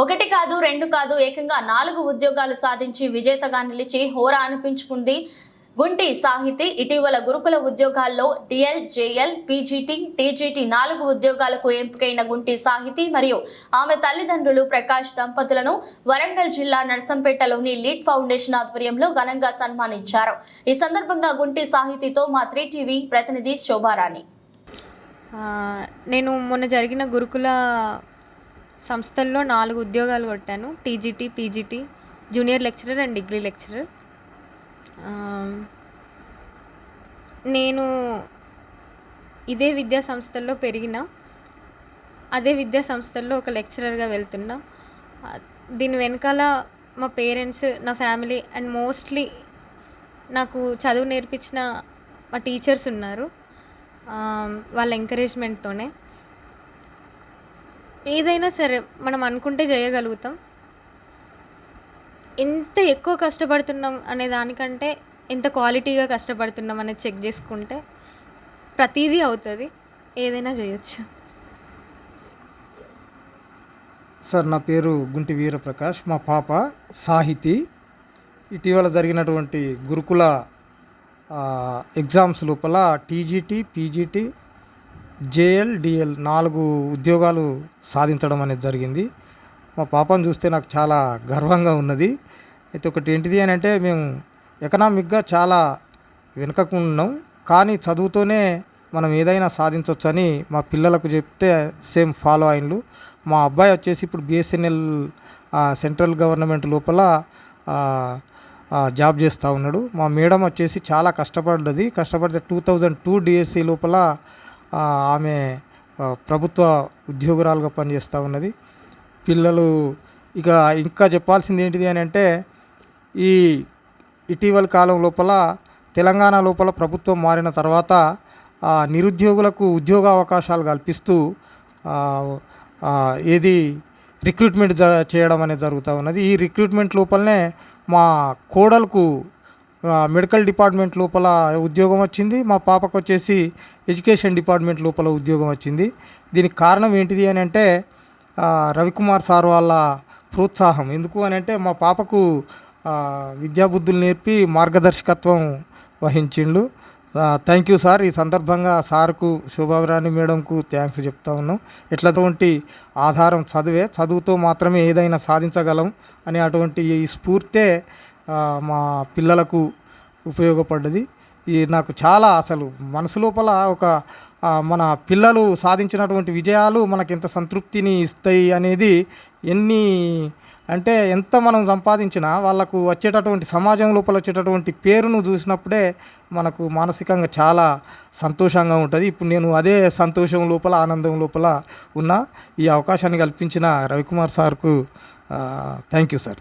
ఒకటి కాదు రెండు కాదు ఏకంగా నాలుగు ఉద్యోగాలు సాధించి విజేతగా నిలిచి హోరా అనిపించుకుంది గుంటి సాహితి. ఇటీవల గురుకుల ఉద్యోగాల్లో డిఎల్ జేఎల్ పీజీటీ టీజీటీ నాలుగు ఉద్యోగాలకు ఎంపికైన గుంటి సాహితి మరియు ఆమె తల్లిదండ్రులు ప్రకాష్ దంపతులను వరంగల్ జిల్లా నర్సంపేటలోని లీడ్ ఫౌండేషన్ ఆధ్వర్యంలో ఘనంగా సన్మానించారు. ఈ సందర్భంగా గుంటి సాహితితో మా త్రీ టీవీ ప్రతినిధి శోభారాణి. నేను మొన్న జరిగిన గురుకుల సంస్థల్లో నాలుగు ఉద్యోగాలు కొట్టాను. TGT PGT junior lecturer and degree lecturer. నేను ఇదే విద్యా సంస్థల్లో పెరిగిన అదే విద్యా సంస్థల్లో ఒక లెక్చరర్గా వెళ్తున్నా. దీని వెనకాల మా పేరెంట్స్ నా ఫ్యామిలీ అండ్ మోస్ట్లీ నాకు చదువు నేర్పించిన మా టీచర్స్ ఉన్నారు. వాళ్ళ ఎంకరేజ్మెంట్తోనే ఏదైనా సరే మనం అనుకుంటే చేయగలుగుతాం. ఎంత ఎక్కువ కష్టపడుతున్నాం అనే దానికంటే ఎంత క్వాలిటీగా కష్టపడుతున్నాం అనేది చెక్ చేసుకుంటే ప్రతిదీ అవుతుంది. ఏదైనా చేయొచ్చు. సార్ నా పేరు గుంటి వీరప్రకాష్. మా పాప సాహితి. ఇటీవల జరిగినటువంటి గురుకుల ఎగ్జామ్స్ లోపల టీజీటీ పీజీటీ జేఎల్ డిఎల్ నాలుగు ఉద్యోగాలు సాధించడం అనేది జరిగింది. మా పాపను చూస్తే నాకు చాలా గర్వంగా ఉన్నది. అయితే ఒకటి ఏంటిది అని అంటే మేము ఎకనామిక్గా చాలా వెనుకకు ఉన్నాం. కానీ చదువుతోనే మనం ఏదైనా సాధించవచ్చని మా పిల్లలకు చెప్తే సేమ్ ఫాలో అయిన్లు మా అబ్బాయి వచ్చేసి ఇప్పుడు బిఎస్ఎన్ఎల్ సెంట్రల్ గవర్నమెంట్ లోపల జాబ్ చేస్తూ ఉన్నాడు. మా మేడం వచ్చేసి చాలా కష్టపడ్డది. కష్టపడితే టూ థౌజండ్ టూ డిఎస్సి లోపల ఆమె ప్రభుత్వ ఉద్యోగురాలుగా పనిచేస్తూ ఉన్నది. పిల్లలు ఇక ఇంకా చెప్పాల్సింది ఏంటిది అని అంటే ఈ ఇటీవల కాలం లోపల తెలంగాణ లోపల ప్రభుత్వం మారిన తర్వాత ఆ, నిరుద్యోగులకు ఉద్యోగ అవకాశాలు కల్పిస్తూ ఏది రిక్రూట్మెంట్ జ చేయడం అనేది జరుగుతూ ఉన్నది. ఈ రిక్రూట్మెంట్ లోపలనే మా కోడలకు మెడికల్ డిపార్ట్మెంట్ లోపల ఉద్యోగం వచ్చింది. మా పాపకు వచ్చేసి ఎడ్యుకేషన్ డిపార్ట్మెంట్ లోపల ఉద్యోగం వచ్చింది. దీనికి కారణం ఏంటిది అని అంటే రవికుమార్ సార్ వాళ్ళ ప్రోత్సాహం. ఎందుకు అని అంటే మా పాపకు విద్యాబుద్ధులు నేర్పి మార్గదర్శకత్వం వహించిండు. Thank you sir. ఈ సందర్భంగా సార్కు శోభారాణి మేడంకు థ్యాంక్స్ చెప్తా ఉన్నాం. ఎట్లాంటి ఆధారం చదివే చదువుతో మాత్రమే ఏదైనా సాధించగలం అనే అటువంటి ఈ స్ఫూర్తే మా పిల్లలకు ఉపయోగపడ్డది. ఈ నాకు చాలా అసలు మనసు లోపల ఒక మన పిల్లలు సాధించినటువంటి విజయాలు మనకి ఎంత సంతృప్తిని ఇస్తాయి అనేది ఎన్ని అంటే ఎంత మనం సంపాదించినా వాళ్ళకు వచ్చేటటువంటి సమాజం లోపల వచ్చేటటువంటి పేరును చూసినప్పుడే మనకు మానసికంగా చాలా సంతోషంగా ఉంటుంది. ఇప్పుడు నేను అదే సంతోషం లోపల ఆనందం లోపల ఉన్న. ఈ అవకాశాన్ని కల్పించిన రవికుమార్ సార్కు థ్యాంక్ యూ సార్